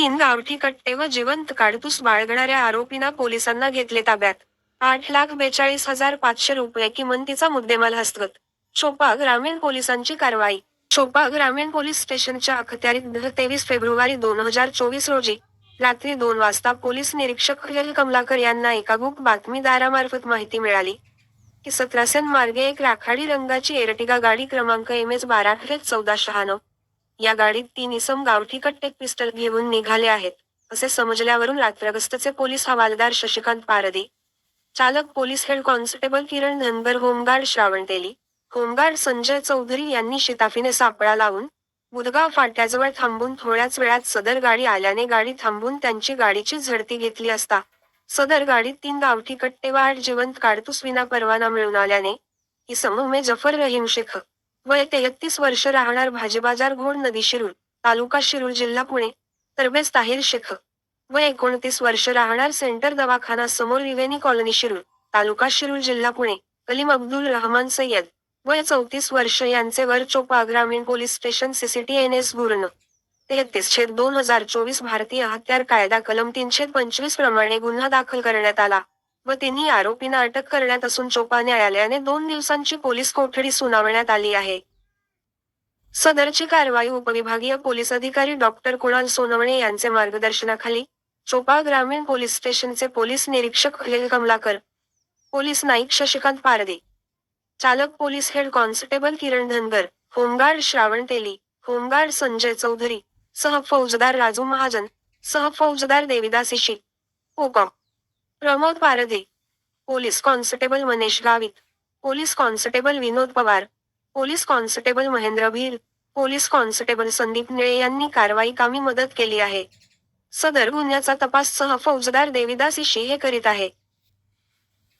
तीन गावठी कट्टे व जिवंत काडतूस बाळगणाऱ्या आरोपींना पोलिसांना घेतले ताब्यात. आठ लाख बेचाळीस हजार पाचशे रुपये किमंतीचा मुद्देमाल हस्तगत. चोपा ग्रामीण पोलिसांची कारवाई. चोपा ग्रामीण पोलीस स्टेशनच्या अखत्यारीत तेवीस फेब्रुवारी दोन हजार चोवीस रोजी रात्री दोन वाजता पोलीस निरीक्षक कमलाकर यांना एका गुप्त बातमीदारामार्फत माहिती मिळाली. की सतरासन मार्गे एक राखाडी रंगाची एरटिगा गाडी क्रमांक एम एस बारा चौदा शहाण्णव. या गाडीत तीन इसम गावठी कट्टे पिस्टल घेऊन निघाले आहेत असे समजल्यावरून रात्रगस्तचे पोलीस हवालदार शशिकांत पारदी चालक police head constable Kiran Dhanbar home guard Shravan Teli home guard Sanjay Chaudhari यांनी शिताफीने सापळा लावून बुधगाव फाट्याजवळ थांबून थोड्याच वेळात सदर गाडी आल्याने गाडी थांबून त्यांची गाडीची झडती घेतली असता सदर गाडीत तीन गावठी कट्टेवाड जिवंत काडतूस विना परवाना मिळून आल्याने इसम उमे जफर रहीम शेख वय तेहतीस वर्ष राहणार भाजीबाजार घोड नदी शिरूर तालुका शिरूर जिल्हा पुणे तरबेज ताहिर शेख वय एकोणतीस वर्ष राहणार सेंटर दवाखाना समोर विवेनी कॉलनी शिरूर तालुका शिरूर जिल्हा पुणे कलीम अब्दुल रहमान सय्यद वय चौतीस वर्ष यांचे वर चोपा ग्रामीण police station CCT N S गुरण. तेहतीस छेद दोन हजार चोवीस भारतीय हत्यार कायदा कलम तीनशे पंचवीस प्रमाणे गुन्हा दाखल करण्यात आला. व तिन्ही आरोपींना अटक करण्यात असून चोपा न्यायालयाने दोन दिवसांची पोलीस कोठडी सुनावण्यात आली आहे. सदरची कारवाई उपविभागीय पोलीस अधिकारी डॉक्टर कुणाल सोनवणे यांचे मार्गदर्शनाखाली चोपा ग्रामीण पोलीस स्टेशनचे पोलीस निरीक्षक अनिल कमलाकर पोलीस नाईक शशिकांत पारदे चालक police head constable Kiran Dhangar home guard Shravan Teli home guard Sanjay Chaudhari सह फौजदार राजू महाजन सह फौजदार देविदास इशी ओकॉम Pramod Parde police constable Manesh Gavit police constable Vinod Pawar police constable Mahendra Bhir police constable Sandeep निळे यांनी कारवाई कामी मदत केली आहे. सदर गुन्ह्याचा तपास सह फौजदार देविदास इशी हे करीत आहे.